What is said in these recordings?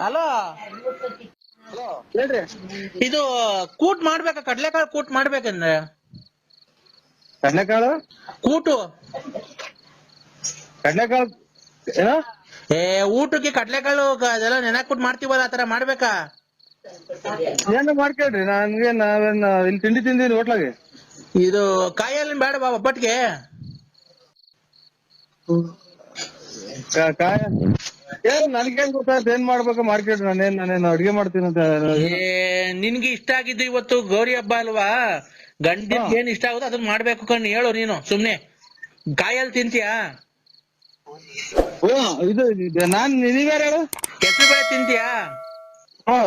Hello? ಹೇಳ್ರಿ. ಇದು ಕೂಟ್ ಮಾಡ್ಬೇಕ? ಕಡ್ಲೆಕಾಳು ಕೂಟ್ ಮಾಡ್ಬೇಕಂದ್ರೆ? ಕಡ್ಲೆಕಾಳು? ಕೂಟು. ಕಡ್ಲೆಕಾಳು ಏನ? ಏ ಊಟಕ್ಕೆ ಕಡ್ಲೆಕಾಳು ಕ- ಅದೆಲ್ಲ ನೆನಕೂಟ್ ಮಾಡ್ತೀವಲ್ಲ ಆತರ ಮಾಡ್ಬೇಕಾ? ಏನು ಮಾಡ್ಕೇಳ್ರಿ? ನನ್ಗೆ ನಾವೇನ್ ಇಲ್ಲಿ ತಿಂಡಿ ತಿಂದಿನಿ ಹೋಟ್ಲಾಗೆ. ಇದು ಕಾಯಲ್ಲಿ ಬೇಡ ಬಾ ಒಬ್ಬಟ್ಟಿಗೆ ಏನ್ ನನ್ಗೇನ್ ಗೊತ್ತಾಯ್ತು ಏನ್ ಮಾಡ್ಬೇಕು? ಮಾರ್ಕೆಟ್ ನಾನೇನ್ ನಾನೇನು ಅಡ್ಗೆ ಮಾಡ್ತೀನಿ ಅಂತ ಏ ನಿನ್ಗೆ ಇಷ್ಟ ಆಗಿದ್ದು ಇವತ್ತು ಗೌರಿ ಹಬ್ಬ ಅಲ್ವಾ? ಗಂಡಿಗೆ ಏನ್ ಇಷ್ಟ ಆಗುತ್ತೋ ಅದನ್ನ ಮಾಡ್ಬೇಕು ಕಣ್ ಹೇಳು ನೀನು ಸುಮ್ನೆ. ಕಾಯಲ್ ತಿಂತೀಯಾ? ಓ ಇದು ಇದು ನಾನ್ ನೀವ್ಯಾರು ಹೇಳು? ಹೆಸರು ಬೇಳೆ ತಿಂತೀಯಾ? ಹಾ.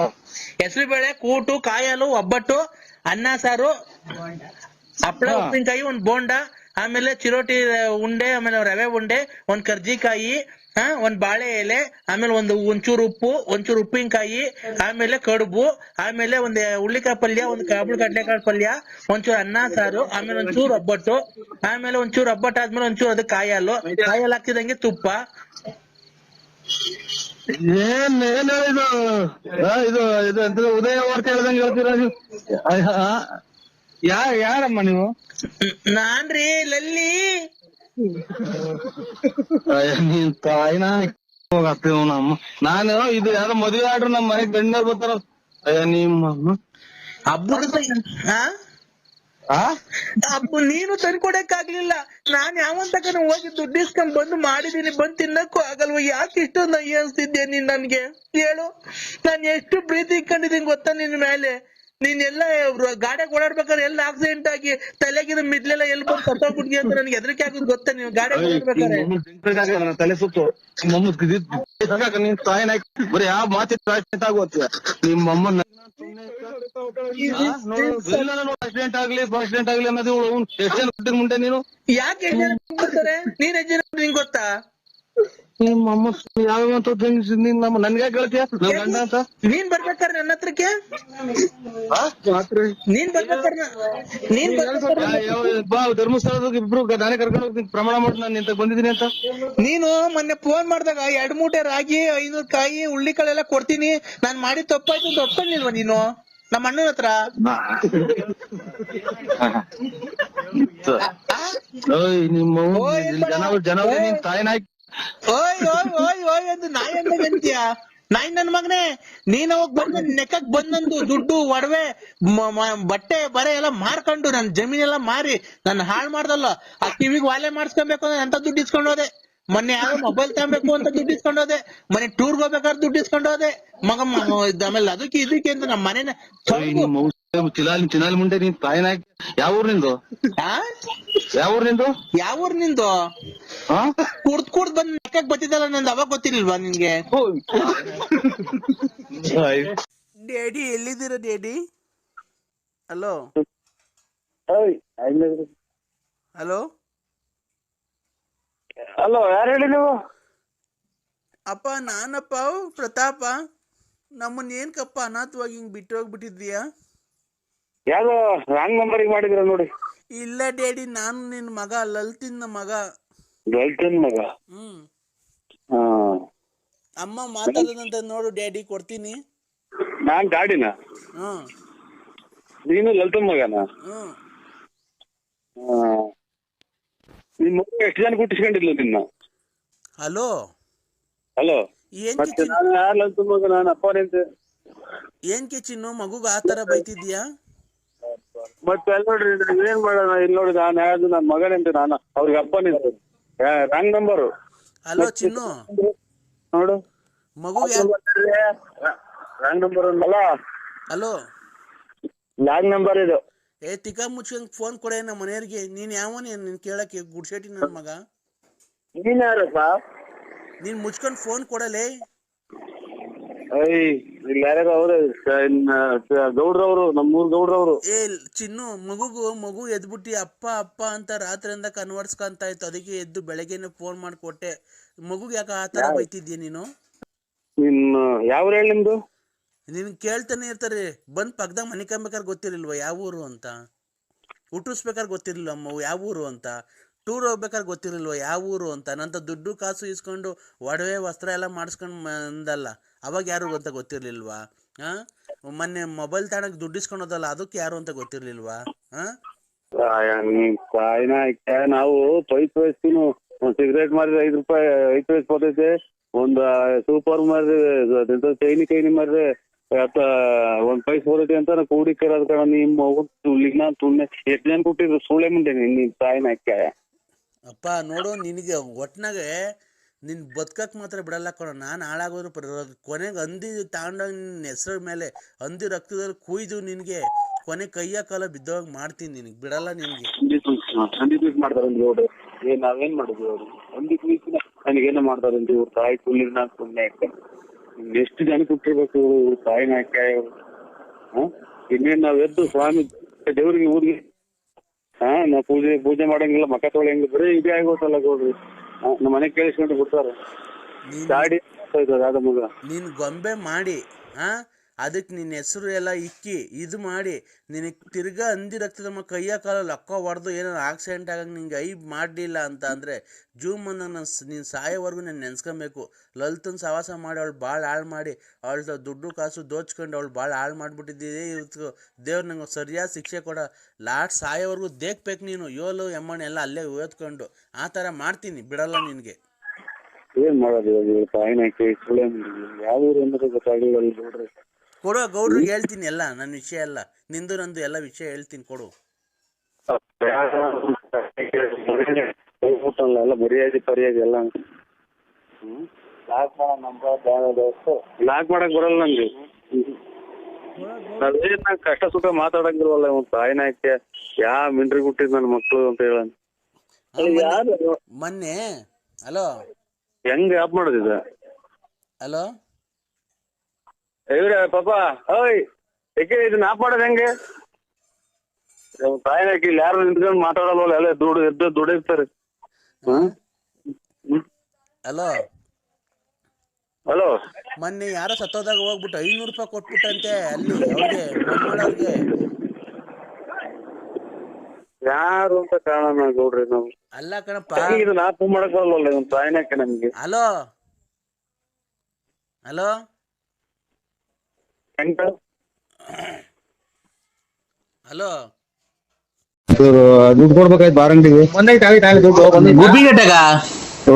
ಹೆಸರು ಬೇಳೆ ಕೂಟು ಕಾಯಲು ಒಬ್ಬಟ್ಟು ಅನ್ನ ಸಾರು ಹಪ್ಪಳ ಹಾ. ಉಪ್ಪಿನಕಾಯಿ ಒಂದ್ ಬೋಂಡ ಆಮೇಲೆ ಚಿರೋಟಿ ಉಂಡೆ, ಆಮೇಲೆ ರವೆ ಉಂಡೆ, ಒಂದ್ ಕರ್ಜಿಕಾಯಿ, ಹಾ, ಒಂದ್ ಬಾಳೆ ಎಲೆ, ಆಮೇಲೆ ಒಂದು ಒಂಚೂರು ಉಪ್ಪು, ಒಂಚೂರು ಉಪ್ಪಿನಕಾಯಿ, ಆಮೇಲೆ ಕಡುಬು, ಆಮೇಲೆ ಒಂದ್ ಹುಳ್ಳಿಕಾಯಿ ಪಲ್ಯ, ಒಂದ್ ಕಾಬುಳ್ ಕಡ್ಲೆಕಾಳು ಪಲ್ಯ, ಒಂಚೂರು ಅನ್ನ, ಸಾರು, ಆಮೇಲೆ ಒಂಚೂರು ಒಬ್ಬಟ್ಟು, ಆಮೇಲೆ ಒಂಚೂರು ಒಬ್ಬಟ್ಟು ಆದ್ಮೇಲೆ ಒಂಚೂರು ಅದಕ್ಕೆ ಕಾಯಲ್ಲು ಕಾಯಲ್ಲಿ ಹಾಕಿದಂಗೆ ತುಪ್ಪ. ಏನ್ ಇದು? ಇದು ಉದಯ ವಾರ್ತೆ ಹೇಳ್ದಂಗೆ ಹೇಳ್ತೀರಾ ನೀವು? ಯಾರಮ್ಮ ನೀವು? ನಾನ್ರಿ ಲಲ್ಲಿ. ನೀನ್ ತಾಯಿನ ಹೋಗತ್ತೇವ್ ನಮ್ಮ ನಾನು ಇದು ಯಾರು ಮದ್ವೆ ಆಡ್ರಿ ನಮ್ಮ ಮನೆಗ್ ಗಂಡರ್ ಬರ್ತಾರ. ಅಯ್ಯ ನಿಮ್ಮ ಹಬ್ಬದ ಹಾ ಆ? ಅಪ್ಪ ನೀನು ತಂದ್ಕೊಡಕ್ ಆಗ್ಲಿಲ್ಲ ನಾನ್ ಯಾವನ್ ತಕನ ಹೋಗಿ ದುಡ್ಡು ಇಸ್ಕೊಂಡ್ ಬಂದು ಮಾಡಿದೀನಿ ಬಂದ್ ತಿನ್ನಕ್ಕೂ ಆಗಲ್ವ ಯಾಕೆ ಇಷ್ಟೊಂದು ಅಯ್ಯ ಅನ್ಸ್ತಿದ್ದೆ ನೀನ್ ನನ್ಗೆ? ಹೇಳು. ನಾನ್ ಎಷ್ಟು ಪ್ರೀತಿ ಇಟ್ಕೊಂಡಿದೀನಿ ಗೊತ್ತಾ ನಿನ್ ಮೇಲೆ? ನೀನ್ ಎಲ್ಲ ಗಾಡಿಯಾಗ ಓಡಾಡ್ಬೇಕಾದ್ರೆ ಎಲ್ಲ ಆಕ್ಸಿಡೆಂಟ್ ಆಗಿ ತಲೆಗಿನ ಮಿಡ್ಲೆಲ್ಲ ಎಲ್ಲಿ ಬಂದು ಕಟ್ಟೋಗ್ಬಿಟ್ಟಿ ಅಂತ ನನ್ಗೆ ಹೆದರಿಕೆ ಆಗೋದು ಗೊತ್ತಾ ನೀವು? ಗಾಡಿ ಓಡಾಡ್ಬೇಕಾದ್ರೆ? ನನ್ನ ತಲೆ ಸುತ್ತು. ನಿಮ್ಮಮ್ಮ ನಿನ್ ತಾಯಿನ ಬರೀ ಯಾವ ಮಾತಿ ಆಗೋತ್ತೀಯ ನಿಮ್ಮಮ್ಮ ಆಕ್ಸಿಡೆಂಟ್ ಆಗ್ಲಿ ಆಕ್ಸಿಡೆಂಟ್ ಆಗ್ಲಿ ಅನ್ನೋದು ಎಷ್ಟು ಜನ ಹುಟ್ಟಿದ ಮುಂದೆ ನೀನು. ಯಾಕೆ ನೀನ್ ನಿಂಗ್ ಗೊತ್ತಾ? ನಿಮ್ಮಮ್ಮ ಯಾವ ನೀನ್ ನಮ್ಮ ನನ್ಗೆ ಕೇಳ್ತೀಯ ನನ್ ಗಂಡ ಅಂತ? ನೀನ್ ಬರ್ಬೇಕಾರ ನನ್ನ ಹತ್ರಕ್ಕೆ? ಆ? ರಾತ್ರಿ ನೀನ್ ಬರ್ಬೇಕಾರ ನೀನ್ ಯಾ- ಯಾವ- ಬಾ ಧರ್ಮಸ್ಥಳದಾಗ ಇಬ್ರು ಗ- ನಾನೇ ಕರ್ಕೊಂಡು ಹೋಗ್ತೀನಿ. ಪ್ರಮಾಣ ಮಾಡಿ ನಾನು ನಿಂತ ಬಂದಿದ್ದೀನಿ ಅಂತ. ನೀನು ಮೊನ್ನೆ ಫೋನ್ ಮಾಡಿದಾಗ ಎರಡ್ ಮೂಟೆ ರಾಗಿ ಐನೂರು ಕಾಯಿ ಹುಳ್ಳಿಕಾಳೆಲ್ಲ ಕೊಡ್ತೀನಿ. ನಾನ್ ಮಾಡಿ ತಪ್ಪಾಯ್ತು ಅಂತ ಒಪ್ಕೊಂಡಿಲ್ವಾ ನೀನು? ನಮ್ಮ ಅಣ್ಣನ ಹತ್ರ? ಓಯ್ ನಿಮ್ಮ ಜನ ಜನ ನಿನ್ ತಾಯಿನ ಹಾಕಿ ಓಯ್ ಓಯ್ ಓಯ್ ಓಯ್ ಅಂತ ನಾಯಿ ಅಂತೀಯ ನಾಯಿ ನನ್ ಮಗನೇ ನೀನ್ ಅವಾಗ ಬಂದ ನೆಕ್ಕಕ್ ಬಂದಂದು ದುಡ್ಡು ಒಡವೆ ಬಟ್ಟೆ ಬರೆ ಎಲ್ಲ ಮಾರ್ಕೊಂಡು ನನ್ ಜಮೀನೆಲ್ಲ ಮಾರಿ ನನ್ನ ಹಾಳ್ ಮಾಡ್ದಲ್ಲ ಆ ಕಿವಿಗ್ ವಾಲೆ ಮಾಡಿಸ್ಕೊಬೇಕು ಅಂದ್ರೆ ಅಂತ ದುಡ್ಡು ಇಸ್ಕೊಂಡು ಹೋದೆ? ಮೊನ್ನೆ ಯಾವ ಮೊಬೈಲ್ ತಗೋಬೇಕು ಅಂತ ದುಡ್ಡು ಇಸ್ಕೊಂಡು ಹೋದೆ ಮೊನ್ನೆ ಟೂರ್ಗ್ ಹೋಗ್ಬೇಕಾದ್ರೆ ದುಡ್ಡು ಇಸ್ಕೊಂಡು ಹೋದೆ. ಮಗ ಆಮೇಲೆ ಅದಕ್ಕೆ ಇದಕ್ಕೆ ಅಂತ ನಮ್ಮ ಮನೆನ ಚಿಲಾಲಿ ಚಿನಾಲಿ ಮುಂಡೆ ನೀನ್ ತಾಯಿನ ಯಾವ ಊರ್ ನಿಂದು? ಯಾವ ಊರ್ ನಿಂದು? ಯಾವ ಊರ್ ನಿಂದು? ಹಾ ಕುಡ್ದ್ ಕುಡ್ದ್ ಬಂದ್ ನೆಕ್ಕಕ್ ಬತ್ತಿದ್ದಲ್ಲ ನಂದು ಅವಾಗ ಗೊತ್ತಿರ್ಲಿಲ್ವಾ ನಿನ್ಗೆ? ಡ್ಯಾಡಿ ಎಲ್ಲಿದ್ದೀರ ಡ್ಯಾಡಿ? ಹಲೋ? ಹಲೋ? ಹಲೋ ಯಾರು ಹೇಳಿ ನೀವು? ಅಪ್ಪ ನಾನಪ್ಪ ಪ್ರತಾಪ. ನಮ್ಮನ್ನ ಏನ್ಕಪ್ಪ ಅನಾಥವಾಗಿ ಹಿಂಗ್ ಬಿಟ್ಟು ಹೋಗ್ಬಿಟ್ಟಿದ್ಯಾ ಯಾವ್ದೋ ರಾಂಗ್ ನಂಬರಿಗೆ ಮಾಡಿದ್ರ ನೋಡಿ. ಇಲ್ಲ ಡ್ಯಾಡಿ ನಾನು ನಿನ್ ಮಗ ಲಲಿತಿನ ಮಗ. ಗಲ್ಟನ್ ಮಗ? ಹ್ಮ್. ಹಾ. ಅಮ್ಮ ಮಾತಾಡದಂತ ನೋಡು ಡ್ಯಾಡಿ ಕೊಡ್ತೀನಿ. ನಾನ್ ಗಾಡಿನ ಹ್ಮ್. ನೀನು ಲಲಿತನ್ ಮಗನ? ಹ್ಮ್. ನಿನ್ ಮಗ ಎಷ್ಟು ಜನ ಹುಟ್ಟಿಸ್ಕೊಂಡಿದ್ಲು ನಿನ್ನ? ಹಲೋ? ಹಲೋ? ಏನ್ ಮತ್ತೆ ನಾನು ಯಾರು ಲಲ್ಟನ್ ಮಗ ನಾನು ಅಪ್ಪನಿಂತೆ ಏನ್ ಚಿನ್ನು ಮಗುಗ ಆತರ ಬೈತಿದ್ಯಾ ಮತ್ತೆ ನೋಡ್ರಿ ಏನ್ ಮಾಡೋಣ ಇಲ್ಲಿ ನೋಡಿ ನಾನು ಯಾವ್ದು ನನ್ನ ಮಗನಿಂತೆ ನಾನು ಅವ್ರಿಗೆ ಅಪ್ಪನಿಂತೆ ರಾಂಗ್ ನಂಬರ್ ಹಲೋ ಚಿನ್ನು. ನೋಡು. ಮಗು ರಾಂಗ್ ನಂಬರ್ ಅಲ್ಲ ಹಲೋ ರಾಂಗ್ ನಂಬರ್ ಇದು? ಏ ತಿಕ್ಕ ಮುಚ್ಕೊಂಡ್ ಫೋನ್ ಕೊಡೆ ನಮ್ಮ ಮನೆಯವ್ರಿಗೆ. ನೀನ್ ಯಾವ ನೀನ್ ಕೇಳಕ್ಕೆ ಗುಡ್ಸೇಟಿ ನನ್ ಮಗ. ನೀನ್ ಯಾರಪ್ಪ? ನೀನ್ ಮುಚ್ಕೊಂಡ್ ಫೋನ್ ಕೊಡಲೇ. ಐ ಇಲ್ಲಿ ಯಾರ್ಯಾರು ಅವ್ರೆ? ಗೌಡ್ರವ್ರು ನಮ್ಮೂರ್ ಗೌಡ್ರವ್ರು. ಏ ಚಿನ್ನು ಮಗುಗು ಮಗು ಎದ್ಬಿಟ್ಟು ಅಪ್ಪ ಅಪ್ಪ ಅಂತ ರಾತ್ರಿಯಿಂದ ಕನ್ವರ್ಸ್ಕೊಂತ ಇತ್ತು. ಅದಕ್ಕೆ ಎದ್ದು ಬೆಳಗ್ಗೆನೆ ಫೋನ್ ಮಾಡಿ ಕೊಟ್ಟೆ. ಮಗುಗ್ ಯಾಕೆ ಆ ಬೈತಿದ್ಯ ನೀನು? ಯಾವ ಹೇಳಿ ನಿಮ್ದು? ನಿನ್ ಕೇಳ್ತಾನೆ ಇರ್ತಾರೆ. ಬಂದ್ ಪಕ್ಕದಾಗ ಮನೆ ಕಂಬೇಕಾದ್ರೆ ಗೊತ್ತಿರಲಿಲ್ವ? ಯಾವ ಊರು ಅಂತ? ಹುಟ್ಟಿಸ್ಬೇಕಾದ್ರೆ ಗೊತ್ತಿರಲಿಲ್ಲ ಅಮ್ಮ ಯಾವ ಊರು ಅಂತ? ಟೂರ್ ಹೋಗ್ಬೇಕಾದ್ರೆ ಗೊತ್ತಿರಲಿಲ್ವ? ಯಾವ ಊರು ಅಂತ? ನಂತ ದುಡ್ಡು ಕಾಸು ಇಸ್ಕೊಂಡು ಒಡವೆ ವಸ್ತ್ರ ಎಲ್ಲ ಮಾಡಿಸ್ಕೊಂಡು ಬಂದಲ್ಲ. ಅವಾಗ ಯಾರು ಅಂತ ಗೊತ್ತಿರ್ಲಿಲ್ವಾ? ಹಾ ಮೊನ್ನೆ ಮೊಬೈಲ್ ತಾಣಕ್ಕೆ ದುಡ್ಡು ಇಸ್ಕೊಂಡೋದಲ್ಲ ಅದಕ್ಕೆ ಯಾರು ಅಂತ ಗೊತ್ತಿರ್ಲಿಲ್ವಾ? ಹಾ ನಾವು ಪೈಪ್ ವಯಸ್ಸಿನ ಒಂದ್ ಸಿಗರೇಟ್ ಮಾರಿದ್ರೆ ಐದು ರೂಪಾಯಿ ಐದು ವಯಸ್ಸು ಬರ್ತೈತೆ. ಒಂದ್ ಸೂಪರ್ ಮಾರಿದ್ರೆ ಚೈನಿ ಕೈನಿ ಮಾರಿದ್ರೆ ಒಂದ್ ಪೈಸ್ ಬರುತ್ತೆ ಅಂತ ಕೂಡಿ ಕಣ ನಿಮ್ಮ ತುಳ್ಳಿನ ತುಣ್ಣೆ ಎಷ್ಟು ಜನ ಕೊಟ್ಟಿದ್ರು ಸುಳ್ಳೆ ಮುಂದೆ ನಿನ್ನ ತಾಯಿನ ಅಕ್ಕ ಅಪ್ಪ ನೋಡು ನಿನಗೆ ಒಟ್ನಾಗೆ ನಿನ್ ಬದ್ಕಕ್ ಮಾತ್ರ ಬಿಡಲ್ಲ ಕಣ. ನಾನು ಹಾಳಾಗೋದ್ರು ಪರವಾಗಿಲ್ಲ. ಕೊನೆಗೆ ಹಂದಿ ತಗೊಂಡೋಗಿ ನಿನ್ನ ಹೆಸರ ಮೇಲೆ ಹಂದಿ ರಕ್ತದಲ್ಲಿ ಕುಯ್ದು ನಿನಗೆ ಕೊನೆ ಕೈಯ ಕಾಲ ಬಿದ್ದೋಗಿ ಮಾಡ್ತೀನಿ ನಿನಗೆ. ಬಿಡಲ್ಲ ನಿನಗೆ. ಮಾಡ್ತಾರಂದ್ರಿ ಅವ್ರು ನಾವೇನ್ ಮಾಡಿದ್ವಿ ಅವ್ರು ಹಂದಿ ಪೀಸ್ ನನಗೇನೋ ಇವ್ರ ತಾಯಿ ತುಳ್ಳಿನ ಸುಮ್ಮನೆ ಎಷ್ಟು ಜನ ಕುಟ್ಟಿರ್ಬೇಕು ಇವ್ರ? ಹ? ಇನ್ನೇನ್ ನಾವ್ ಎದ್ದು ಸ್ವಾಮಿ ದೇವ್ರಿಗೆ ಊರಿಗೆ ಹಾ ನಾವು ಪೂಜೆ ಪೂಜೆ ಮಾಡಂಗಿಲ್ಲ ಮಕ್ಕ ತೊಳೆಯಂಗಿಲ್ಲ. ಬರೀ ಇದೇ ಆಗೋತಲ್ಲ ಗೌಡ್ರಿ. ಹಾ, ನಮ್ಮ ಮನೆ ಕೇಳಿಸ್ಕೊಂಡು ಬಿಡ್ತಾರೆ. ಗಾಡಿ ಯಾವ್ದ ಮಗ. ನೀನು ಗೊಂಬೆ ಮಾಡಿ ಆ ಅದಕ್ಕೆ ನಿನ್ನ ಹೆಸರು ಎಲ್ಲ ಇಕ್ಕಿ, ಇದು ಮಾಡಿ. ನಿನಗೆ ತಿರ್ಗಾ ಅಂದಿ ರಕ್ತದ ಮ ಕೈಯ ಕಾಲ ಲಕ್ಕ ಹೊಡೆದು ಏನೋ ಆಕ್ಸಿಡೆಂಟ್ ಆಗಂಗೆ ನಿಂಗೆ ಐ ಮಾಡಲಿಲ್ಲ ಅಂತ ಅಂದರೆ ಜೂಮ್ ನನ್ನ ನಿನ್ನ ಸಾಯೋವರೆಗೂ ನಾನು ನೆನ್ಸ್ಕೊಬೇಕು. ಲಲಿತನ ಸವಾಸ ಮಾಡಿ ಅವಳು ಭಾಳ ಹಾಳು ಮಾಡಿ. ಅವಳ ದುಡ್ಡು ಕಾಸು ದೋಚ್ಕೊಂಡು ಅವಳು ಭಾಳ ಹಾಳು ಮಾಡಿಬಿಟ್ಟಿದ್ದೆ ಇವತ್ತು ದೇವ್ರು ನಂಗೆ ಸರಿಯಾದ ಶಿಕ್ಷೆ ಕೊಡ. ಲಾಸ್ಟ್ ಸಾಯೋವರೆಗೂ ದೇಖ್ಬೇಕು ನೀನು. ಯೋಲು ಎಮ್ಮಣ್ಣೆ ಎಲ್ಲ ಅಲ್ಲೇ ಓದ್ಕೊಂಡು. ಆ ಥರ ಮಾಡ್ತೀನಿ. ಬಿಡಲ್ಲ ನಿನಗೆ. ಏನ್ ಮಾಡೋದು ಇವಾಗ? ಯಾವ ಊರು ಅಂದ್ರೆ ಗೊತ್ತಾಗಲಿಲ್ಲ ಅಲ್ಲಿ ನೋಡ್ರಿ. ಕೊಡು ಗೌಡ್ರಿಗೆ ಹೇಳ್ತೀನಿ ಎಲ್ಲ ನನ್ನ ವಿಷಯ ಎಲ್ಲ. ನಿಂದು ನಂದು ಎಲ್ಲ ವಿಷಯ ಹೇಳ್ತೀನಿ ಕೊಡು. ಎಲ್ಲ ಮರ್ಯಾದೆ ಪರ್ಯಾದೆ ಎಲ್ಲ ಲಾಕ್ ಲಾಕ್ ಮಾಡಕ್ ಬರಲ್ಲ ನಂಗೆ. ನಾ ನಂಗ್ ಕಷ್ಟ ಸುಖ ಮಾತಾಡಂಗಿಲ್ವಲ್ಲ ಇವ್ ತಾಯಿನ ಹಾಕಿ ಯಾ ಮಿಂಡ್ರಿ ಹುಟ್ಟಿದ್ ನನ್ ಮಕ್ಳು ಅಂತ ಹೇಳ ಮೊನ್ನೆ ಹಲೋ? ಹೆಂಗ್ ಆಪ್ ಮಾಡೋದಿದ? ಹಲೋ? ಇವ್ರೆ ಪಾಪ ಓಯ್ ಏಕೆ ಇದನ್ನ ಮಾಡೋದ್ ಹೆಂಗೆ? ಹಾಕಿ ಇಲ್ಲಿ ಯಾರು ನಿಂತ್ಕೊಂಡ್ ಮಾತಾಡಲ್ವಲ್ಲ ಎಲ್ಲ ದುಡ್ಡು ಎದ್ದು ದುಡಿರ್ತಾರೆ ಹಲೋ ಹಲೋ ಮೊನ್ನೆ ಯಾರೋ ಸತ್ತೋದಾಗ ಹೋಗ್ಬಿಟ್ಟು ಐನೂರು ರೂಪಾಯಿ ಕೊಟ್ಬಿಟ್ಟಂತೆ ಅಲ್ಲಿ ಅವ್ರಿಗೆ ಯಾರು ಅಂತ ಕಾರಣ ನೋಡ್ರಿ ನಾವು. ಅಲ್ಲ ಕಣಪ್ಪ. ಇದನ್ನ ಆಪ್ ಮಾಡಕ್ ಬರಲ್ವಲ್ಲ ನಮ್ಗೆ. ಹಲೋ ಹಲೋ ಹಲೋ ದುಡ್ಡು ಕೊಡ್ಬೇಕಾಯ್ತು ಬಾರಂಟಿಗೆ. ಗುಬ್ಬಿಗಟ್ಟಗ ಓ.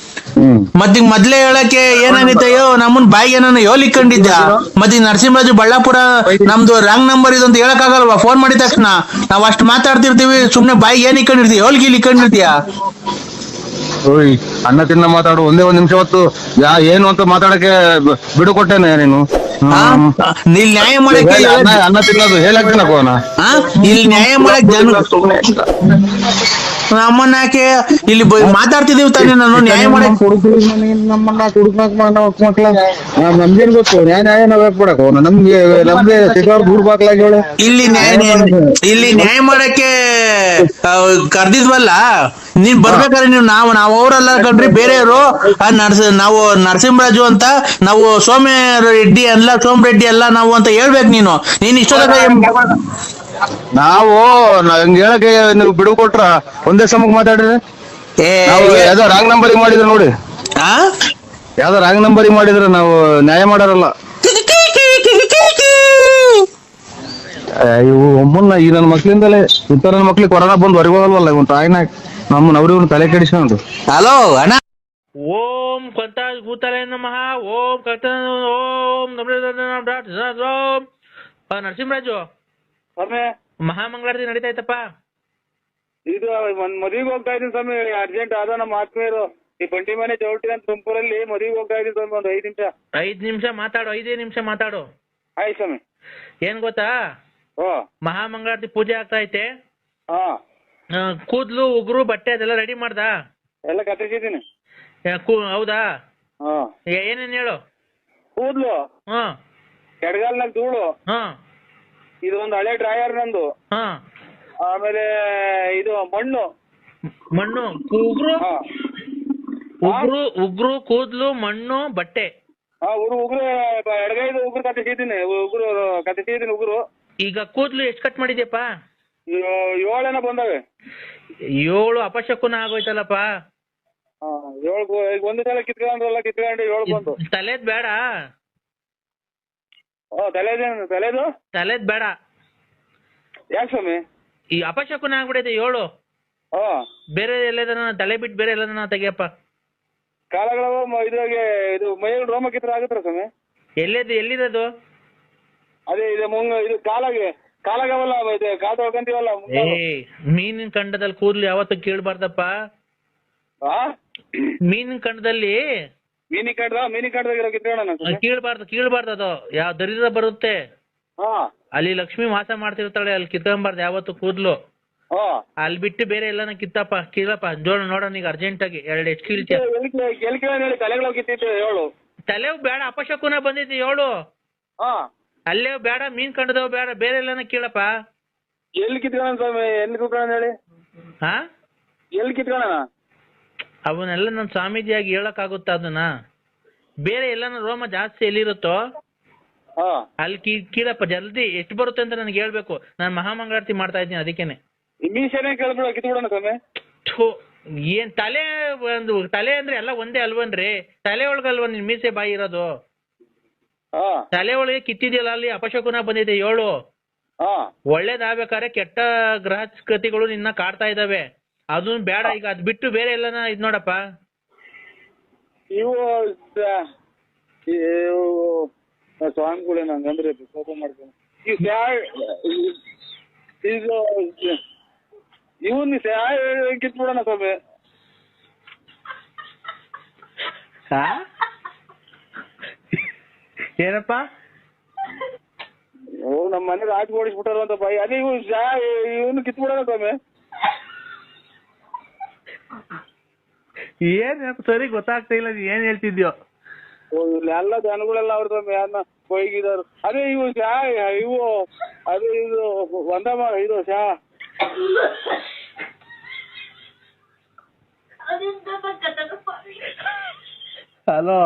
ಮತ್ತೀಗ ಮೊದ್ಲೇ ಹೇಳಕ್ಕೆ ಏನಾಗೈತೆ ಅಯ್ಯೋ ನಮ್ಮನ್ ಬಾಯಿಗೆ ನಾನು ಯೋಲಿಕೊಂಡಿದ್ದ ಮತ್ತೆ ಈ ನರಸಿಂಹರಾಜು ಬಳ್ಳಾಪುರ ನಮ್ದು ರಾಂಗ್ ನಂಬರ್ ಇದು ಅಂತ ಹೇಳಕ್ ಆಗಲ್ವಾ ಫೋನ್ ಮಾಡಿದ ತಕ್ಷಣ. ನಾವ್ ಅಷ್ಟ್ ಮಾತಾಡ್ತಿರ್ತೀವಿ, ಸುಮ್ನೆ ಬಾಯಿಗೆ ಏನ್ ಇಕ್ಕೊಂಡಿರ್ತೀವಿ ಯೋಲ್ಗಿಲ್ ಇಕ್ಕೊಂಡಿರ್ತೀಯ? ಓಯ್ ಅನ್ನ ತಿನ್ನ ಮಾತಾಡು. ಒಂದೇ ಒಂದ್ ನಿಮಿಷ ಹೊತ್ತು. ಯಾ ಏನು ಅಂತ ಮಾತಾಡಕ್ಕೆ ಬ- ಬಿಡು ಕೊಟ್ಟೇನೆ ನೀನು? ಆ? ಹ್ಮ್. ನ್ಯಾಯ ಮಾಡಕ್ಕೆ ಹೇಳಿ, ಅನ್ನ ಅನ್ನ ತಿನ್ನೋದು ಹೇಳಕ್ಕೆ ಕೋನ ಆ? ಇಲ್ಲಿ ನ್ಯಾಯ ಮಾಡಕ್ ಜನ ನಮ್ಮನ್ನ ಯಾಕೆ ಇಲ್ಲಿ ಬ- ಮಾತಾಡ್ತಿದೀವಿ ತಾನೇ ನಾನು ನ್ಯಾಯ ಮಾಡಕ್ ನಮ್ಮನ್ನ ಕುಡುಕ್ ಮಕ್ಳ. ನಮ್ಗೇನ್ ಗೊತ್ತು ನ್ಯಾಯ ನ್ಯಾಯ ನಾವ್ ಯಾಕೆ ಬಿಡಕ್ ಹೋಗೋಣ? ನಮ್ಗೆ ನಮ್ಗೆ ಸಿಗೋರ್ ದೂರ್ ಬಾಕ್ಲಾಗಿ ಹೇಳು. ಇಲ್ಲಿ ನ್ಯಾಯ ಇಲ್ಲಿ ನ್ಯಾಯ ಮಾಡಕ್ಕೆ ಆ, ಕರ್ದಿದ್ವಲ್ಲ? ನೀನ್ ಬರ್ಬೇಕಾದ್ರೆ ನೀವು ನಾವು ನಾವು ಅವರೆಲ್ಲ ಕಣ್ರಿ ಬೇರೆಯವರು ಆ ನರ್ಸ ನಾವು ನರಸಿಂಹರಾಜು ಅಂತ ನಾವು ಸೋಮ್ಯ ರೆಡ್ಡಿ ಅಲ್ಲ ಸೋಮ್ ರೆಡ್ಡಿ ಅಲ್ಲ ನಾವು ಅಂತ ಹೇಳ್ಬೇಕು ನೀನು. ನೀನ್ ಇಷ್ಟೊತ್ತ ನಾವು ಹಂಗ ಹೇಳಕ್ಕೆ ನೀವು ಬಿಡು ಕೊಟ್ರ ಒಂದೇ ಸಮಕ್ ಮಾತಾಡ್ರಿ ಏ ನಾವು ಯಾವ್ದೋ ರಾಂಗ್ ನಂಬರಿಗೆ ಮಾಡಿದ್ರೆ ನೋಡಿ. ಆ? ಯಾವ್ದೋ ರಾಂಗ್ ನಂಬರಿಗೆ ಮಾಡಿದ್ರೆ ನಾವು ನ್ಯಾಯ ಮಾಡಾರಲ್ಲ. ಇವು ಒಮ್ಮನ್ನ ಈ ನನ್ನ ಮಕ್ಳಿಂದಲೇ ಇಂಥ ನನ್ನ ಮಕ್ಳಿಗೆ ಕೊರೋನಾ ಬಂದು ಹೊರಗೆ ಹೋಗಲ್ವಲ್ಲ ಇವನ್ ತಾಯಿನ ನಮ್ಮ ತಲೆ ಕೆಡಿಸ್ಕೊಂಡು. ಹಲೋ ಅಣ್ಣ. ಓಂ ಕೊಂತ ಭೂತಾಲಯ ನಮಃ. ಓಂ ಕಂತ ಓಂ ನಮಃ. ಓಂ. ಆ, ನರಸಿಂಹರಾಜು. ಸ್ವಾಮಿ. ಮಹಾಮಂಗಳಾರತಿ ನಡೀತಾ ಇತ್ತಪ್ಪ ಇದು ಒಂದ್ ಮದುವೆಗೆ ಹೋಗ್ತಾ ಇದೀನಿ ಸ್ವಾಮಿ. ಅರ್ಜೆಂಟ್ ಆದ ನಮ್ಮ ಆತ್ಮೀಯರು. ಈ ಬಂಡಿ ಮನೆ ಚೌಟಿ ಅಂತ ತುಮಕೂರಲ್ಲಿ ಮದುವೆಗೆ ಹೋಗ್ತಾ ಇದೀನಿ ಸ್ವಾಮಿ. ಒಂದ್ ಐದ್ ನಿಮಿಷ. ಐದ್ ನಿಮಿಷ ಮಾತಾಡು ಐದೇ ನಿಮಿಷ ಮಾತಾಡು. ಆಯ್ತು ಸ್ವಾಮಿ. ಏನ್ ಗೊತ್ತಾ? ಓ ಮಹಾಮಂಗಳಾರತಿ ಪೂಜೆ ಆಗ್ತಾ ಐತೆ. ಹಾ. ಕೂದ್ಲು ಉಗುರು ಬಟ್ಟೆ ಅದೆಲ್ಲ ರೆಡಿ ಮಾಡ್ದಾ? ಎಲ್ಲ ಕತ್ತರಿಸಿದ್ದೀನಿ. ಕೂ- ಹೌದಾ? ಹಾ. ಏ- ಏನೇನ್ ಹೇಳು? ಕೂದ್ಲು. ಹಾ. ಎಡಗಾಲ್ನಾಗ ಧೂಳು. ಹಾ. ಇದು ಒಂದು ಹಳೆ ಡ್ರಾಯರ್ ನಂದು. ಹಾ. ಆಮೇಲೆ ಇದು ಮಣ್ಣು. ಮಣ್ಣು ಉಗುರು? ಹಾ. ಉಗುರು ಉಗುರು ಕೂದ್ಲು ಮಣ್ಣು ಬಟ್ಟೆ. ಹಾ ಉಗುರು ಉಗುರು ಎಡಗೈದು ಉಗುರು ಕತ್ತಿಸಿದ್ದೀನಿ ಉಗುರು ಕತ್ತಿಸಿದ್ದೀನಿ ಉಗುರು. ಈಗ ಕೂದ್ಲು ಎಷ್ಟು ಕಟ್ ಮಾಡಿದ್ಯಪ್ಪ? ಏಳೆನ ಬಂದವೆ? ಏಳು ಅಪಶಕುನ ಆಗೋಯ್ತಲ್ಲಪ್ಪ. ಏಳು ಈಗ ಒಂದು ಸಲ ಕಿತ್ಕೊಂಡ್ರಲ್ಲ ಕಿತ್ಕೊಂಡು ಏಳು ಬಂತು ತಲೆದ್ ಬೇಡ. ಓ ತಲೆದೇನು ತಲೆದು? ತಲೆದ್ ಬೇಡ. ಯಾಕೆ ಸ್ವಾಮಿ? ಈ ಅಪಶಕುನ ಆಗ್ಬಿಡೈತೆ ಏಳು. ಓ ಬೇರೆ ಎಲ್ಲದನ್ನ ತಲೆ ಬಿಟ್ಟು ಬೇರೆ ಎಲ್ಲದನ್ನ ತೆಗಿಯಪ್ಪ. ಕಾಲಗಳ ಇದ್ರಾಗೆ ಇದು ಮೈಯಲ್ಲಿ ರೋಮ ಕಿತ್ರ ಆಗುತ್ತರ ಸ್ವಾಮಿ? ಎಲ್ಲಿದೆ ಎಲ್ಲಿರೋದು ಅದೇ ಇದು ಮುಂಗ ಇದು ಕಾಲಾಗೆ. ಕಾಲಾಗವಲ್ಲ ಇದು ಕಾಲ್ ತೊಳ್ಕೊಂತೀವಲ್ಲ ಏ ಮೀನಿನ ಕಂಡದಲ್ಲಿ ಕೂದಲು ಯಾವತ್ತೂ ಕೀಳ್ಬಾರ್ದಪ್ಪ. ಹಾ ಮೀನಿನ ಕಂಡದಲ್ಲಿ ಮೀನಿ ಕಡ್ದ ಮೀನಿ ಕಡ್ದಾಗಿರೋ ಕಿತ್ಕೊಳ್ಳೋಣ ಸ್ವಾಮಿ ಕೀಳ್ಬಾರ್ದು ಕೀಳ್ಬಾರ್ದು ಅದು. ಯಾವ ದರಿದ್ರ ಬರುತ್ತೆ. ಹಾ. ಅಲ್ಲಿ ಲಕ್ಷ್ಮಿ ವಾಸ ಮಾಡ್ತಿರ್ತಾಳೆ ಅಲ್ಲಿ ಕಿತ್ಕೊಂಬಾರ್ದು ಯಾವತ್ತು ಕೂದಲು. ಹಾ. ಅಲ್ಲಿ ಬಿಟ್ಟು ಬೇರೆ ಎಲ್ಲಾನ ಕಿತ್ತಪ್ಪ ಕೀಳಪ್ಪ ಜೋಳ ನೋಡೋಣ ಈಗ ಅರ್ಜೆಂಟ್ ಆಗಿ ಎರಡ್ ಎಷ್ಟು ಕೀಳ್ತೀಯ ಎಲ್ಲಿ ಕೇಳ ಹೇಳಿ ತಲೆಗಳು ಕಿತ್ತಿತ್ತು ಹೇಳು. ತಲೆ ಬೇಡ ಅಪಶಕುನ ಬಂದೈತಿ ಏಳು ಹಾ. ಅಲ್ಲೇ ಬೇಡ ಮೀನ್ ಕಂಡದವ್ ಬೇಡ ಬೇರೆ ಎಲ್ಲಾನ ಕೇಳಪ್ಪ. ಎಲ್ಲಿ ಕಿತ್ಕೊಳ್ಳೋಣ ಸ್ವಾಮಿ? ಎಲ್ಲಿ ಕಿತ್ಕೊಳ್ಳೋಣ ಹೇಳಿ? ಹಾ ಎಲ್ಲಿ ಕಿತ್ಕೊಳ್ಳೋಣ ಅವನ್ನೆಲ್ಲ ನನ್ ಸ್ವಾಮೀಜಿಯಾಗಿ ಆಗುತ್ತ ಅದನ್ನ? ಬೇರೆ ಎಲ್ಲಾನ ರೋಮ ಜಾಸ್ತಿ ಎಲ್ಲಿರುತ್ತೋ? ಹಾ. ಅಲ್ಲಿ ಕೀ ಕೀಳಪ್ಪ ಜಲ್ದಿ ಎಷ್ಟು ಬರುತ್ತೆ ಅಂತ ನನಗೆ ಹೇಳ್ಬೇಕು. ನಾನು ಮಹಾಮಂಗಳಾರತಿ ಮಾಡ್ತಾ ಇದ್ದೀನಿ ಅದಕ್ಕೇನೆ. ಈ ಮೀಸೆನೆ ಕೇಳ್ಬಿಡ ಕಿತ್ಬಿಡೋಣ ಸ್ವಾಮಿ. ಥು, ಏನ್ ತಲೆ ಒಂದು ತಲೆ ಅಂದ್ರೆ ಎಲ್ಲ ಒಂದೇ ಅಲ್ವನ್ರಿ? ತಲೆ ಒಳಗಲ್ವ ನಿನ್ ಮೀಸೆ ಬಾಯಿ ಇರೋದು? ತಲೆ ಒಳಗೆ ಕಿತ್ತಿದೆಯಲ್ಲ ಅಲ್ಲಿ ಅಪಶಕುನ ಬಂದಿದೆ ಏಳು. ಒಳ್ಳೇದಾಗ್ಬೇಕಾದ್ರೆ ಕೆಟ್ಟ ಗ್ರಹಸ್ಕೃತಿಗಳು ನಿನ್ನ ಕಾಡ್ತಾ ಇದಾವೆ ಅದನ್ನ ಬೇಡ ಈಗ ಅದ್ ಬಿಟ್ಟು ಬೇರೆ ಎಲ್ಲನ ಇದ್ ನೋಡಪ್ಪ. ಇವು ಸ್ವಾಮಿಗಳು ನಂಗಂದ್ರೆ ಕೋಪ ಮಾಡ್ಕೊಂಡು ಇದು ಇವನ್ ಕಿತ್ಬಿಡೋಣ ಸ್ವಾಮಿ ಏನಪ್ಪ? ಓ ನಮ್ಮ ಮನೆ ರಾಜ್ ಓಡಿಸ್ಬಿಟ್ಟಾರ ಅಂತ ಬಾಯಿ ಅದೇ ಇವು ಇವನು ಕಿತ್ಬಿಡೋಣ ಸ್ವಾಮಿ. ಏನ್ ಸರಿ ಗೊತ್ತಾಗ್ತಾ ಇಲ್ಲ ನೀನ್ ಏನ್ ಹೇಳ್ತಿದ್ಯೋ? ಓ ಇಲ್ಲೆಲ್ಲ ಜನಗಳೆಲ್ಲ ಅವ್ರ ಸ್ವಾಮಿ ಯಾರನ್ನ ಕೊಯ್ಗಿದಾರು. ಅದೇ ಇವು ಶಾ ಇವು ಅದೇ ಇದು ಒಂದಮ್ಮ ಇದು ಶಾ ಹಲೋ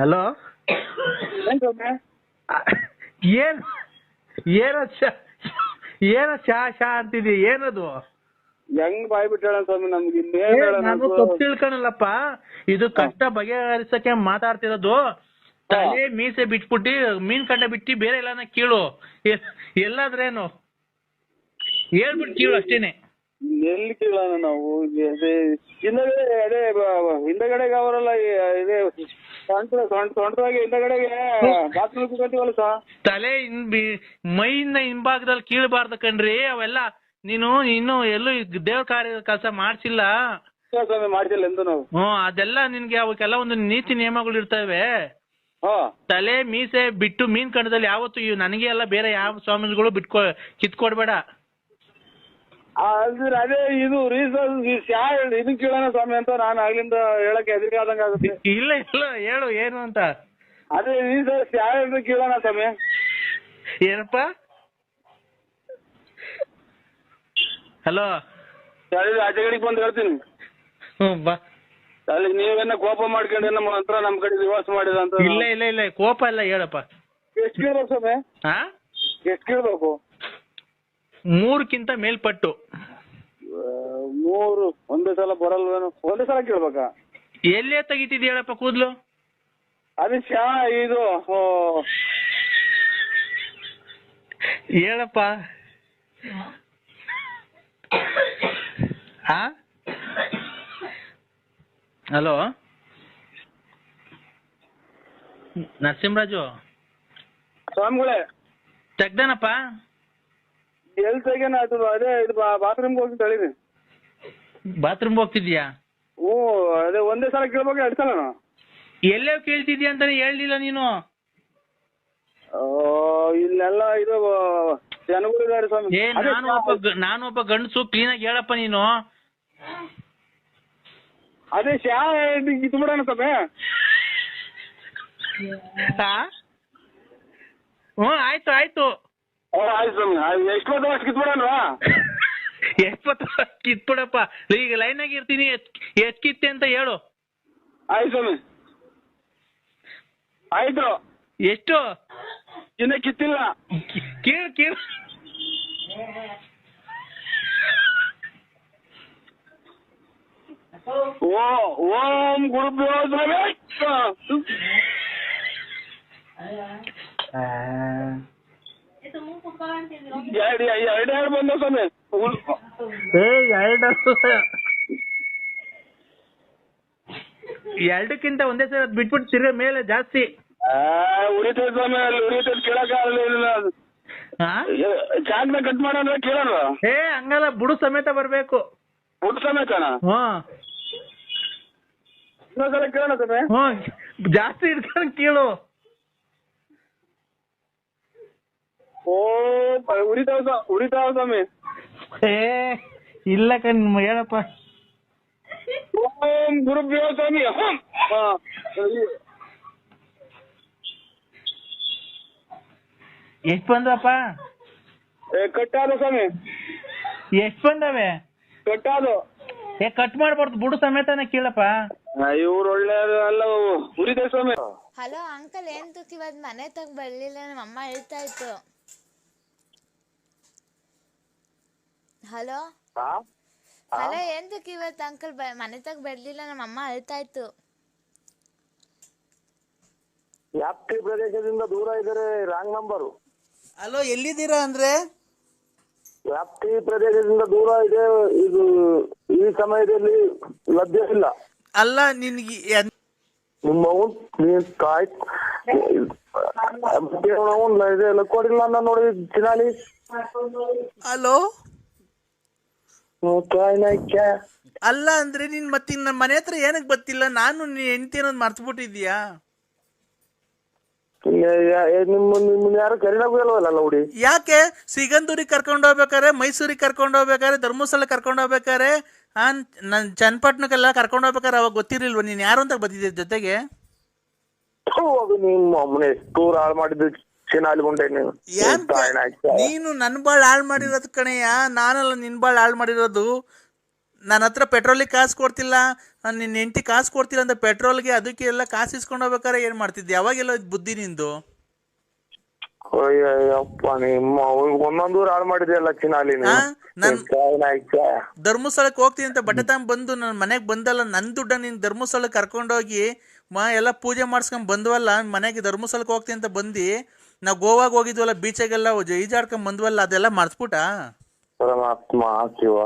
ಹಲೋ? ಏನ್ ಏನ್ ಏನ ಏನ ಶಾ ಶಾ ಅಂತಿದಿ ಏನದು? ಹೆಂಗ್ ಬಾಯ್ ಬಿಟ್ಟಾಳ ಸ್ವಾಮಿ ನಮ್ಗೆ ಇನ್ನೇನ್ ಏ, ಹೇಳೋಣ ನಾನು? ತಪ್ಪು ತಿಳ್ಕೊಳಲ್ಲಪ್ಪ ಇದು ಕಷ್ಟ ಬಗೆಹರಿಸಕ್ಕೆ ಮಾತಾಡ್ತಿರೋದು. ತಲೆ ಮೀಸೆ ಬಿಟ್ಬಿಟ್ಟಿ ಮೀನ್ ಕಂಡ ಬಿಟ್ಟು ಬೇರೆ ಎಲ್ಲಾನ ಕೀಳು. ಎ- ಎಲ್ಲಾದ್ರೇನು? ಹೇಳ್ಬಿಟ್ಟು ಕೀಳು ಅಷ್ಟೇನೆ. ಎಲ್ಲಿ ಕೇಳೋಣ ನಾವು ಅದೇ ಹಿಂದಗಡೆ ಅದೇ ಹಿಂದಗಡೆಗೆ ಅವರೆಲ್ಲ ಇದೇ ಸೊಂಟ ಸೊಂಟ ಸೊಂಟದಾಗೆ ಹಿಂದಗಡೆಗೆ ಬಾತ್ರೂಮ್ ಕುತ್ಕೊಂತೀವಲ್ಲ ಸಾ? ತಲೆ ಹಿಂಭಾಗದಲ್ಲಿ ಕೀಳಬಾರ್ದು ಕಣ್ರಿ ಅವೆಲ್ಲ ನೀನು ಇನ್ನು ಎಲ್ಲೂ ದೇವ್ರ ಕಾರ್ಯ ಕೆಲಸ ಮಾಡ್ಸಿಲ್ಲ. ಸ್ವಾಮಿ ಮಾಡ್ತಿಲ್ಲ ಎಂದು ನಾವು. ಹ್ಮ್ ಅದೆಲ್ಲ ನಿನ್ಗೆ ಅವಕ್ಕೆಲ್ಲ ಒಂದು ನೀತಿ ನಿಯಮಗಳು ಇರ್ತವೆ. ತಲೆ ಮೀಸೆ ಬಿಟ್ಟು ಮೀನ್ ಕಂಡದಲ್ಲಿ ಯಾವತ್ತು ನನಗೆ ಎಲ್ಲ ಬೇರೆ ಯಾವ ಸ್ವಾಮಿಗಳು ಬಿಟ್ಕೊ ಕಿತ್ಕೊಡ್ಬೇಡ. ಅಲ್ದಿರ ಅದೇ ಇದು ರೀಸನ್ ಇದನ್ ಕೇಳೋಣ ಸ್ವಾಮಿ ಅಂತ ನಾನು ಆಗ್ಲಿಂದ ಹೇಳಕ್ ಹೆದರಿಕೆ ಆದಂಗ ಆಗುತ್ತೆ. ಇಲ್ಲ ಇಲ್ಲ ಹೇಳು ಏನು ಅಂತ? ಅದೇ ರೀಸನ್ ಯಾವ ಕೇಳೋಣ ಸ್ವಾಮಿ. ಏನಪ್ಪ? ಹಲೋ? ಅಲ್ಲಿ ಆಚೆಗಡೆಗೆ ಬಂದು ಹೇಳ್ತೀನಿ. ಬಾ. ಅಲ್ಲಿ ನೀವೇನ ಕೋಪ ಮಾಡ್ಕೊಂಡು ನಮ್ಮ ಹತ್ರ ನಮ್ ಕಡೆ ವಿವಾಸ ಮಾಡಿದ ಅಂತ. ಇಲ್ಲ ಇಲ್ಲ ಇಲ್ಲ ಕೋಪ ಇಲ್ಲ ಹೇಳಪ್ಪ. ಎಷ್ಟು ಕೇಳಬೇಕು ಸ್ವಾಮಿ? ಎಷ್ಟು ಕೇಳ್ಬೇಕು? ಮೂರಕ್ಕಿಂತ ಮೇಲ್ಪಟ್ಟು. ಮೂರು ಒಂದೇ ಸಲ ಬರಲ್ವೇನು? ಒಂದೇ ಸಲ ಕೇಳ್ಬೇಕ? ಎಲ್ಲೇ ತೆಗಿತಿದ್ಯಾಳಪ್ಪ ಕೂದ್ಲು? ಅದು ಶಾ ಇದು ಹೇಳಪ್ಪ. ಹಾ ಹಲೋ? ನರಸಿಂಹರಾಜು? ಸ್ವಾಮಿಗಳೇ. ತೆಗ್ದಾನಪ್ಪ? ಎಲ್ಲಿ ತೆಗೇನ ಅದು ಅದೇ ಇದು ಬಾತ್ರೂಮ್ಗೆ ಹೋಗಿ ತಳೀರಿ. ಬಾತ್ರೂಮ್ ಹೋಗ್ತಿದ್ಯಾ ಹ್ಞೂ ಅದೇ ಒಂದೇ ಸಲ ಕೇಳ್ಬೇಕು ಎರಡು ಸಲನಾ ಎಲ್ಲೇ ಕೇಳ್ತಿದ್ಯಾ ಅಂತಾನೆ ಹೇಳಲಿಲ್ಲ ನೀನು? ಇಲ್ಲೆಲ್ಲ ಇದು ಜನಗಳಿದ್ದಾರೆ ಸ್ವಾಮಿ. ಏ ಅದೇ ನಾನು ಒಬ್ಬ ಗ- ನಾನು ಒಬ್ಬ ಗಂಡಸು ಕ್ಲೀನಾಗಿ ಹೇಳಪ್ಪ ನೀನು. ಅದೇ ಶಾ ಇದು ಬಿಡೋಣ ಸ್ವಾಮಿ. ಆ? ಹ್ಞೂ ಆಯ್ತು ಆಯ್ತು. ಓ, ಆಯ್ತು ಸ್ವಾಮಿ. ಎಷ್ಟು ಅಷ್ಟು ಕಿತ್ಬಿಡೋಣವಾ? ಎಪ್ಪತ್ತು ಕಿತ್ಬಿಡಪ್ಪ? ಈಗ ಲೈನಾಗಿ ಇರ್ತೀನಿ. ಎಷ್ಟ್ ಕಿತ್ತೆ ಅಂತ ಹೇಳು. ಆಯ್ತು ಸ್ವಾಮಿ. ಆಯ್ತು. ಎಷ್ಟು? ಇನ್ನ ಕಿತ್ತಿಲ್ಲ. ಕೇಳು ಕೇಳು. ಓ ಓಂ ಗುರುಭ್ಯೋ ಸ್ವಾಮಿ. ಎರಡು ಎರಡು ಎರಡು ಬಂದ ಸ್ವಾಮಿ? ಏ ಎರಡು. ಎರಡಕ್ಕಿಂತ ಒಂದೇ ಸಲ ಬಿಟ್ಬಿಟ್ಟು ತಿರ್ಗ ಮೇಲೆ ಜಾಸ್ತಿ. ಉರಿತೈತೆ ಸ್ವಾಮಿ ಅಲ್ಲಿ ಉರಿತೈತೆ ಕೇಳಕ್ ಆಗಲಿಲ್ಲ ಹಾ ಚಾಕ್ನ ಕಟ್ ಮಾಡೋಣ ಕೇಳೋಣ? ಏ ಹಂಗಲ್ಲ ಬುಡು ಸಮೇತ ಬರ್ಬೇಕು. ಸಮೇತನ? ಇನ್ನೊಂದ್ಸಲ ಕೇಳೋಣ ಸ್ವಾಮಿ. ಹ್ಮ್ ಜಾಸ್ತಿ ಇಟ್ಕೊಂಡು ಕೇಳು. ಓ ಉರಿತಾವ ಉರಿತಾವ ಸ್ವಾಮಿ ಏ ಇಲ್ಲ ಕಣ್ ಹೇಳಪ್ಪ. ಓಂ ಗುರುಭ್ಯೋ ಸ್ವಾಮಿ ಹಂ. ಆ, ಎಷ್ಟ್ ಬಂದಪ್ಪ ಏ, ಕಟ್ಟಾದ ಸ್ವಾಮಿ. ಎಷ್ಟ್ ಬಂದವೆ? ಕಟ್ಟಾದು. ಏ ಕಟ್ ಮಾಡ್ಬಾರ್ದು ಬುಡು ಸಮೇತನ ಕೇಳಪ್ಪ. ಇವ್ರು ಒಳ್ಳೆ ಅಲ್ಲ ಉರಿತಾವ ಸ್ವಾಮಿ. ಹಲೋ ಅಂಕಲ್ ಏನ್ ತುಕ್ ಇವತ್ ಮನೆ ತಗ ಬರ್ಲಿಲ್ಲ ನಮ್ಮ ಅಮ್ಮ ಹೇಳ್ತಾ ಇತ್ತು. ಹಲೋ? ಹಲೋ ಎಂತಕ್ಕೆ ಇವತ್ತು ಇವತ್ ಅಂಕಲ್ ಮನೆ ತಗ ಬರ್ಲಿಲ್ಲ ನಮ್ಮ ಅಮ್ಮ ಅಳ್ತಾ ಇತ್ತು ವ್ಯಾಪ್ತಿ ಪ್ರದೇಶದಿಂದ ದೂರ ಇದ್ದಾರೆ ರಾಂಗ್ ನಂಬರು ಹಲೋ ಎಲ್ಲಿದ್ದೀರಾ ಅಂದ್ರೆ? ವ್ಯಾಪ್ತಿ ಪ್ರದೇಶದಿಂದ ದೂರ ಇದೆ ಇದು ಈ ಸಮಯದಲ್ಲಿ ಲಭ್ಯ ಇಲ್ಲ. ಅಲ್ಲ ನಿನ್ಗೆ ಎನ್- ನಿಮ್ಮ ಅವ್ನ್ ನೀನ್ ಕಾಯ್ ಮತ್ತೆ ಅವ್ನ್ ಇದೆ ಲಕ್ಕೋಡಿಲ್ಲ ಅನ್ನ ನೋಡಿ ಚಿನಾಲಿ. ಅಲೋ ಅಲ್ಲ ಅಂದ್ರೆ ನೀನ್ ಮತ್ತೆ ನನ್ನ ಮನೆ ಹತ್ರ ಏನಕ್ ಬತ್ತಿಲ್ಲ ನಾನು ನೀನ್ ಹೆಂಡತಿ ಅನ್ನೋದು ಮರ್ತ್ಬಿಟ್ಟಿದ್ಯಾ ನಿಮ್ಮ ನಿಮ್ಮನ್ನ ಯಾರು ನೋಡಿ ಯಾಕೆ? ಸಿಗಂದೂರಿಗೆ ಕರ್ಕೊಂಡು ಹೋಗ್ಬೇಕಾರೆ ಮೈಸೂರಿಗೆ ಕರ್ಕೊಂಡು ಹೋಗ್ಬೇಕಾರೆ ಧರ್ಮಸ್ಥಳ ಕರ್ಕೊಂಡು ಹೋಗ್ಬೇಕಾರೆ ನನ್ ಚನ್ನಪಟ್ಟಣಕ್ಕೆಲ್ಲ ಕರ್ಕೊಂಡು ಹೋಗ್ಬೇಕಾರೆ ಅವಾಗ ಗೊತ್ತಿರ್ಲಿಲ್ವ? ನೀನ್ ಯಾರು ಅಂತ ಬಂದಿದ್ದೆ ಜೊತೆಗೆ? ಟೂರ್ ನಿಮ್ಮ ಅಮ್ಮನ ಎಷ್ಟು ಹಾಳು ಮಾಡಿದ್ದು? ನೀನು. ನೀನು ನನ್ ಬಾಳ್ ಹಾಳ್ ಮಾಡಿರೋದು ಕಣಯ್ಯ. ನಾನಲ್ಲ ನಿನ್ ಬಾಳ್ ಹಾಳ್ ಮಾಡಿರೋದು. ನನ್ನ ಹತ್ರ ಪೆಟ್ರೋಲಿಗೆ ಕಾಸು ಕೊಡ್ತಿಲ್ಲ. ನಾನ್ ನಿನ್ನ ಹೆಂಡತಿ ಕಾಸು ಕೊಡ್ತಿಲ್ಲ ಅಂತ ಪೆಟ್ರೋಲ್ಗೆ ಅದಕ್ಕೆ ಎಲ್ಲ ಕಾಸು ಇಸ್ಕೊಂಡು ಹೋಗ್ಬೇಕಾರೆ ಏನ್ ಮಾಡ್ತಿದ್ದೆ ಯಾವಾಗೆಲ್ಲ ಇದ್ ಬುದ್ಧಿ ನಿಂದು? ಅಯ್ಯಪ್ಪ ನಿಮ್ಮ ಹಾಳು ಮಾಡಿದೆಯಲ್ಲ ಆ? ನನ್. ಧರ್ಮಸ್ಥಳಕ್ಕೆ ಹೋಗ್ತೀನಿ ಅಂತ ಬಟ್ಟೆ ತಗೊಂಡ್ ಬಂದು ನನ್ನ ಮನೆಗೆ ಬಂದಲ್ಲ ನನ್ನ ದುಡ್ಡ ನೀನು ಧರ್ಮಸ್ಥಳಕ್ಕೆ ಕರ್ಕೊಂಡೋಗಿ ಮಾ ಎಲ್ಲ ಪೂಜೆ ಮಾಡ್ಸ್ಕೊಂಡ್ ಬಂದ್ವಲ್ಲ ಮನೆಗೆ ಧರ್ಮಸ್ಥಳಕ್ಕೆ ಹೋಗ್ತೀನಿ ಅಂತ ಬಂದು ನಾವು ಗೋವಾಗ ಹೋಗಿದ್ವಲ್ಲ ಬೀಚಾಗೆಲ್ಲ ಈಜಾಡ್ಕೊಂಡ್ ಬಂದ್ವಲ್ಲ ಅದೆಲ್ಲ ಮರ್ತ್ಬಿಟ್ಟ ಪರಮಾತ್ಮ ಶಿವ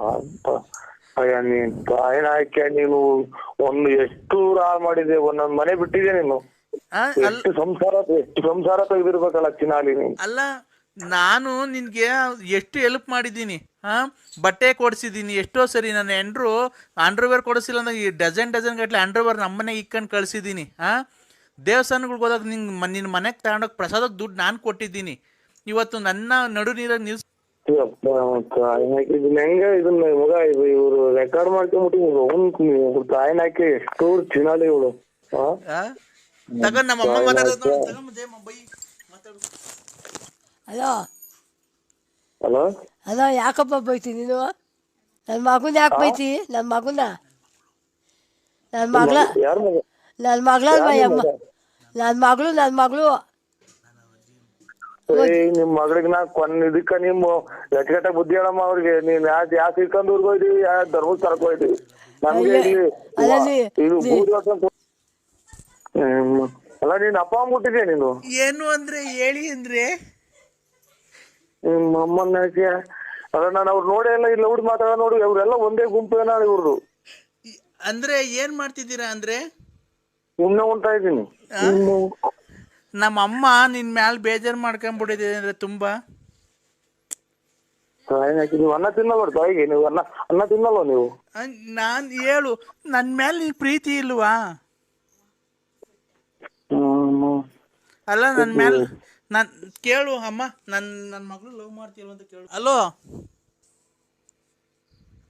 ಅಯ್ಯ ನೀನ್ ಕಾಯ್ ನಾಯ್ಕ ನೀನು ಒಂದು ಎಷ್ಟು ಹಾಳು ಮಾಡಿದೆ ಒಂದೊಂದ್ ಮನೆ ಬಿಟ್ಟಿದೆ ನೀನು? ಎಷ್ಟು ಸಂಸಾರ ಎಷ್ಟು ಸಂಸಾರ ತೆಗೆದಿರ್ಬೇಕಲ್ಲ ಚಿನಾಲಿ ನೀನು? ಅಲ್ಲ ನಾನು ನಿನ್ಗೆ ಎಷ್ಟು ಹೆಲ್ಪ್ ಮಾಡಿದ್ದೀನಿ ಹಾ ಬಟ್ಟೆ ಕೊಡಿಸಿದ್ದೀನಿ ಎಷ್ಟೋ ಸರಿ ನನ್ನ ಎಂಡ್ರು ಅಂಡರ್ವೇರ್ ಕೊಡಿಸಿಲ್ಲ ಅಂದ್ರೆ ಈ ಡಜನ್ ಡಜನ್ ಗಟ್ಲೆ ಅಂಡರ್ವೇರ್ ನಮ್ಮನೆ ಇಕ್ಕೊಂಡು ಕಳಿಸಿದ್ದೀನಿ ಹಾ ದೇವಸ್ಥಾನಗಳಿಗೆ ಹೋದಾಗ ನಿಂಗೆ ನಿನ್ನ ಮನೆಗೆ ತಗೊಂಡೋಗಿ ಪ್ರಸಾದಕ್ಕೆ ದುಡ್ಡು ನಾನು ಕೊಟ್ಟಿದ್ದೀನಿ. ಇವತ್ತು ನನ್ನ ನಡು ನೀರಾಗ ನಿಲ್ಸ್ ಇದನ್ನ ಹೆಂಗ ಇದನ್ನ ಮಗ ಇದು ಇವ್ರು ರೆಕಾರ್ಡ್ ಮಾಡ್ಕೊಂಬಿಟ್ಟು ಅವ್ನು ಕಾಯ್ ಹಾಕಿ ಎಷ್ಟು ಚಿನಾಲಿ ಇವಳು? ತಗೊಂಡ್ ನಮ್ಮ ಅಮ್ಮ ಮಾತಾಡೋದು ಹಲೋ? ಹಲೋ? ಹಲೋ ಯಾಕಪ್ಪ ಬೈತಿ ನೀನು ನನ್ನ ಮಗನ ಯಾಕೆ ಬೈತಿ? ನನ್ನ ಮಗುನ? ನನ್ನ ಮಗಳ ಯಾರ ಮಗ? ನನ್ನ ಮಗಳ ಅಮ್ಮ ನನ್ನ ಮಗಳು ನನ್ನ ಮಗಳು. ನಿಮ್ ಮಗಳಿಗೆ ನಾ ಕೊನ್ ಇದಕ್ಕ ನಿಮ್ಮ ಎಟ್ಗಟ್ಟ ಬುದ್ಧಿ ಹೇಳಮ್ಮ ಅವ್ರಿಗೆ. ನೀನ್ ಯಾ ಯಾ ಶ್ರೀಕಂದೂರ್ಗ್ ಹೋಯ್ತಿವಿ ಯಾ ಧರ್ಮಸ್ಥಳಕ್ ಹೋಯ್ತಿವಿ ನಮ್ಗೆ ಇಲ್ಲಿ ಇದು. ಅಲ್ಲ ನೀನ್ ಅಪ್ಪ ಅಮ್ಮ ಹುಟ್ಟಿದ್ಯಾ ನೀನು? ಏನು ಅಂದ್ರೆ ಹೇಳಿ ಅಂದ್ರೆ? ನಿಮ್ಮ ಅಮ್ಮನ ಯಾಕೆ? ಅಲ್ಲ ನಾನು ಅವ್ರು ನೋಡೇ ಇಲ್ಲ ಇಲ್ಲ ಹುಡ್ ಮಾತಾಡೋ ನೋಡಿ ಅವ್ರೆಲ್ಲ ಒಂದೇ ಗುಂಪು ಏನ ಇವ್ರದು. ಅಂದ್ರೆ ಏನ್ ಮಾಡ್ತಿದ್ದೀರಾ ಅಂದ್ರೆ? ಸುಮ್ನೆ ಉಂಟಾ ಇದೀನಿ ನಮ್ಮ ಅಮ್ಮ ನಿನ್ ಮ್ಯಾಲ್ ಬೇಜಾರ್ ಮಾಡ್ಕೊಂಡ್ಬಿಟ್ಟಿದೆ ಅಂದ್ರೆ ತುಂಬಾ. ನೀವು ಅನ್ನ ತಿನ್ನಬಾರ್ದು ತಾಯಿಗೆ ನೀವು ಅನ್ನ ಅನ್ನ ತಿನ್ನಲ್ವ ನೀವು? ಅಹ್, ನಾನ್ ಹೇಳು ನನ್ ಮೇಲೆ ನಿನ್ ಪ್ರೀತಿ ಇಲ್ವಾ? ಹ್ಮ್ ಅಲ್ಲ ನನ್ ಮೇಲೆ ನನ್ ಕೇಳು ಅಮ್ಮ. ನನ್ ನನ್ ಮಗಳು ಲವ್ ಮಾಡ್ತೀಲ್ವ ಅಂತ ಕೇಳು. ಹಲೋ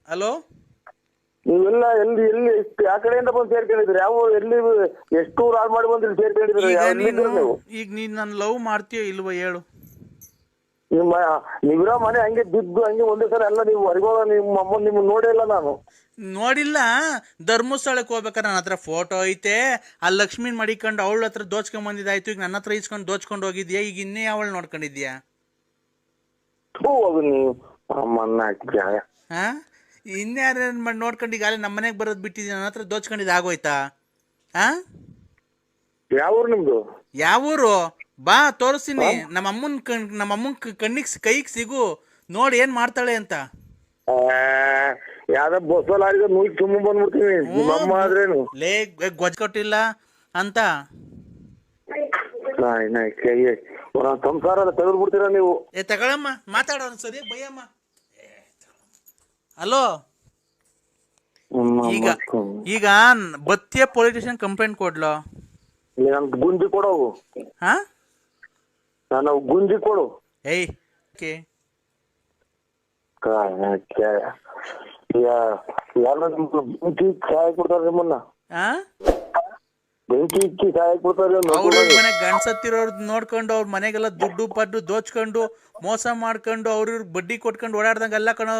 ಹಲೋ ನೀವೆಲ್ಲ ಎಲ್ಲಿ ಎಲ್ಲಿ ಆ ಕಡೆಯಿಂದ ಬಂದು ಸೇರ್ಕೊಂಡಿದ್ರಿ ಯಾವ ಎಲ್ಲಿ ಎಷ್ಟು ಹಾಳು ಮಾಡಿ ಬಂದ್ರಿ ಸೇರ್ಕೊಂಡಿದ್ರಿ ಈಗ ನೀನು ಎಲ್ಲಿದ್ದೀರಿ ನೀವು? ಈಗ ನೀನ್ ನನ್ ಲವ್ ಮಾಡ್ತೀಯ ಇಲ್ವಾ ಹೇಳು. ನಿಮ್ಮ ನೀವಿರೋ ಮನೆ ಹಂಗೆ ಬಿದ್ದು ಹಂಗೆ ಒಂದೇ ಸಲ ಎಲ್ಲ ನೀವು ಹೊರಗೋಗ ನಿಮ್ಮ ಅಮ್ಮ ನಿಮ್ಮ ನೋಡೇ ಇಲ್ಲ ನಾನು. ನೋಡಿಲ್ಲ. ಧರ್ಮಸ್ಥಳಕ್ಕೆ ಹೋಗ್ಬೇಕಾದ್ರೆ ನನ್ನ ಹತ್ರ ಫೋಟೋ ಐತೆ. ಆ ಲಕ್ಷ್ಮೀನ್ ಮಡಿಕೊಂಡು ಅವಳ ಹತ್ರ ದೋಚ್ಕೊಂಡ್ ಬಂದಿದ್ದಾಯ್ತು. ಈಗ ನನ್ನ ಹತ್ರ ಇಸ್ಕೊಂಡು ದೋಚ್ಕೊಂಡು ಹೋಗಿದ್ಯಾ? ಈಗ ಇನ್ನೇ ಅವಳು ನೋಡ್ಕೊಂಡಿದ್ಯಾ? ಥೂ ಅದು ನೀವು ಅಮ್ಮನ್ನ ಹಾಕಿ ಹಾ ಇನ್ಯಾರ ಮಾಡಿ ನೋಡ್ಕೊಂಡು ಈಗ ನಮ್ಮ ಮನೆಗೆ ಬರೋದು ಬಿಟ್ಟಿದ್ದೀನಿ ನನ್ನ ಹತ್ರ ದೋಚ್ಕೊಂಡಿದ್ದು ಆಗೋಯ್ತಾ? ಹಾ ಯಾವ ಊರು ನಿಮ್ದು? ಯಾವ ಊರು ಬಾ ತೋರಿಸ್ತೀನಿ. ನಮ್ಮ ಅಮ್ಮನ ಕಣ್ ನಮ್ಮ ಅಮ್ಮನ ಕಣ್ಣಿಗೆ ಕೈಗೆ ಸಿಗು. ನೋಡಿ ಏನ್ ಮಾಡ್ತಾಳೆ ಅಂತ. ಆ, ಯಾವ್ದೋ ಬಸ್ಸಲ್ಲಿ ಆಡಿದ್ರೆ ನುಯ್ಕ್ ತುಂಬ ಬಂದ್ಬಿಡ್ತೀನಿ. ನಿಮ್ಮ ಅಮ್ಮ ಆದ್ರೇನು? ಲೇ ಗೊಜ್ಜ ಕೊಟ್ಟಿಲ್ಲ ಅಂತ. ನಾಯ್ ನಾಯ್ ಕೈ ಸಂಸಾರ ತೆಗೆದು ಬಿಡ್ತೀರಾ ನೀವು? ಏ ತಗೊಳಮ್ಮ. ಮಾತಾಡೋಣ ಸರಿ ಬೈಯಮ್ಮ. ಹಲೋ ಈಗ. ಈಗ ಬತ್ತಿಯ ಪೊಲೀಸ್ ಸ್ಟೇಷನ್ ಕಂಪ್ಲೇಂಟ್ ಕೊಡ್ಲೋ? ನನ್ ಗುಂಜಿ ಕೊಡೋವು ಹಾ? ನಾನು ಗುಂಜಿ ಕೊಡು. ಏಯ್ ಓಕೆ. ಯಾರು ಗುಂಜಿ ಚಾಯ್ ಕೊಡ್ತಾರೆ ನಿಮ್ಮನ್ನ. ಹಾ ಬೆಂಕಿ ಅವ್ರ ಮನೆ ಗಂಡ್ಸತ್ತಿರೋರ್ ನೋಡ್ಕೊಂಡು ಅವ್ರ ಮನೆಗೆಲ್ಲ ದುಡ್ಡು ಪಡ್ಡು ದೋಚ್ಕೊಂಡು ಮೋಸ ಮಾಡ್ಕೊಂಡು ಅವ್ರ ಬಡ್ಡಿ ಕೊಟ್ಕೊಂಡು ಓಡಾಡ್ದಂಗೆಲ್ಲ ಕಣೋ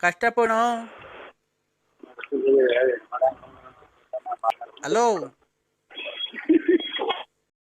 ಕಷ್ಟಪಡೋ ಹಲೋ